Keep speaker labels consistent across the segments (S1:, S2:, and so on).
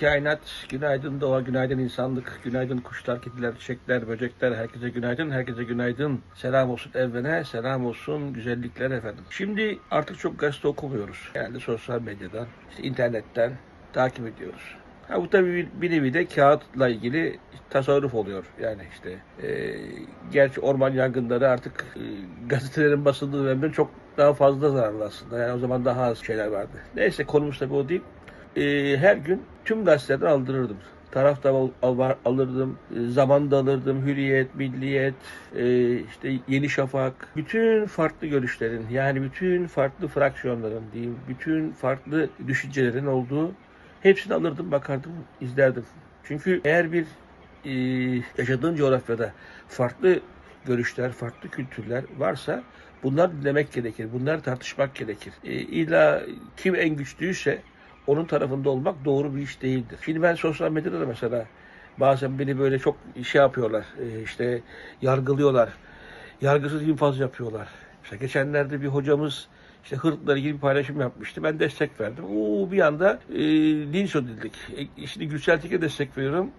S1: Kainat, günaydın doğa, günaydın insanlık, günaydın kuşlar, kediler, çiçekler, böcekler, herkese günaydın, herkese günaydın. Selam olsun evvene, selam olsun güzellikler efendim. Şimdi artık çok gazete okumuyoruz. Yani sosyal medyadan, işte internetten takip ediyoruz. Ha bu tabii bir, nevi de kağıtla ilgili tasarruf oluyor. Yani işte e, gerçi orman yangınları artık e, gazetelerin basıldığı dönemde çok daha fazla zararlı aslında. Yani o zaman daha az şeyler vardı. Neyse konumuz tabii o değil. E, her gün tüm gazetelerden aldırırdım. Taraf da al, al- alırdım, e, zaman da alırdım, Hürriyet, Milliyet, e, işte Yeni Şafak, bütün farklı görüşlerin yani bütün farklı fraksiyonların diyeyim, bütün farklı düşüncelerin olduğu hepsini alırdım, bakardım, izlerdim. Çünkü eğer bir e, yaşadığın coğrafyada farklı görüşler, farklı kültürler varsa bunlar dinlemek gerekir, bunlar tartışmak gerekir. E, illa kim en güçlüyse onun tarafında olmak doğru bir iş değildir. Şimdi ben sosyal medyada da mesela bazen beni böyle çok şey yapıyorlar, e, işte yargılıyorlar, yargısız infaz yapıyorlar. İşte geçenlerde bir hocamız işte hırtla ilgili bir paylaşım yapmıştı. Ben destek verdim. Oo, bir anda e, linç edildik. E, şimdi Gülsel Tekin'e destek veriyorum.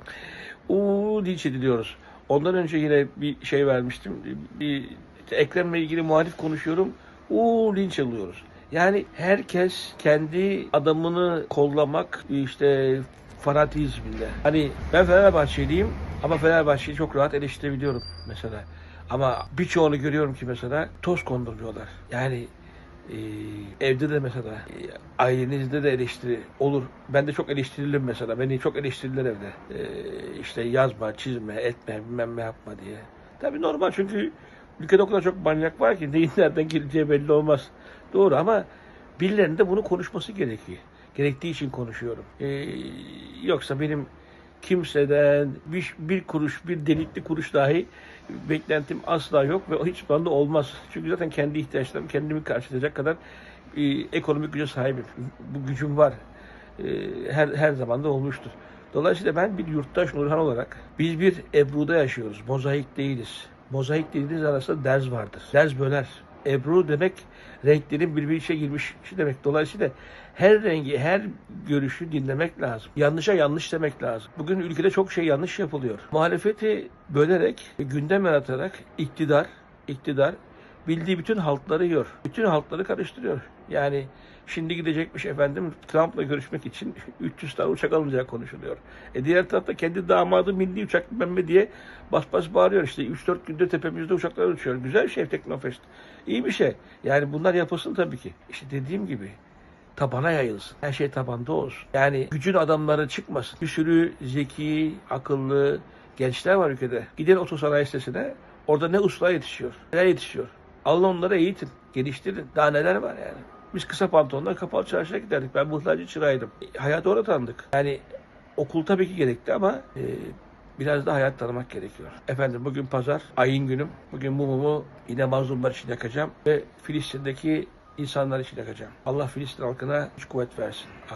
S1: Oo, linç ediliyoruz. Ondan önce yine bir şey vermiştim. Bir, işte Ekrem'le ilgili muhalif konuşuyorum. Oo, linç alıyoruz. Yani herkes kendi adamını kollamak işte fanatizminde. Hani ben Fenerbahçeliyim ama Fenerbahçe'yi çok rahat eleştirebiliyorum mesela. Ama birçoğunu görüyorum ki mesela toz konduruyorlar. Yani e, evde de mesela e, ailenizde de eleştiri olur. Ben de çok eleştirilirim mesela. Beni çok eleştirirler evde. E, işte yazma, çizme, etme, bilmem ne yapma diye. Tabii normal çünkü ülkede o kadar çok manyak var ki neyin nereden geleceği belli olmaz. Doğru ama birilerinin de bunu konuşması gerekiyor. Gerektiği için konuşuyorum. E, yoksa benim kimseden bir, bir kuruş, bir delikli kuruş dahi beklentim asla yok ve hiç bende olmaz. Çünkü zaten kendi ihtiyaçlarımı kendimi karşılayacak kadar e, ekonomik güce sahibim. Bu gücüm var. E, her her zaman da olmuştur. Dolayısıyla ben bir yurttaş Nurhan olarak biz bir Ebru'da yaşıyoruz. Mozaik değiliz. Mozaik dediğiniz arasında derz vardır. Derz böler. Ebru demek renklerin birbirine içe girmiş demek. Dolayısıyla her rengi, her görüşü dinlemek lazım. Yanlışa yanlış demek lazım. Bugün ülkede çok şey yanlış yapılıyor. Muhalefeti bölerek, gündem yaratarak iktidar, iktidar bildiği bütün halkları yiyor. Bütün halkları karıştırıyor. Yani şimdi gidecekmiş efendim Trump'la görüşmek için 300 tane uçak alınacağı konuşuluyor. E diğer tarafta kendi damadı milli uçak bilmem ne diye bas bas bağırıyor işte 3-4 günde tepemizde uçaklar uçuyor. Güzel şey Teknofest. İyi bir şey. Yani bunlar yapılsın tabii ki. İşte dediğim gibi tabana yayılsın. Her şey tabanda olsun. Yani gücün adamları çıkmasın. Bir sürü zeki, akıllı gençler var ülkede. Gidin otosanayi sitesine. Orada ne usta yetişiyor, neler yetişiyor. Alın onları eğitin, geliştirin. Daha neler var yani. Biz kısa pantolonla kapalı çarşıya giderdik. Ben muhtarcı çırağıydım. E, Hayatı orada tanıdık. Yani okul tabii ki gerekti ama e, biraz da hayat tanımak gerekiyor. Efendim bugün pazar, ayın günüm. Bugün mumumu yine mazlumlar için yakacağım ve Filistin'deki insanlar için yakacağım. Allah Filistin halkına güç kuvvet versin.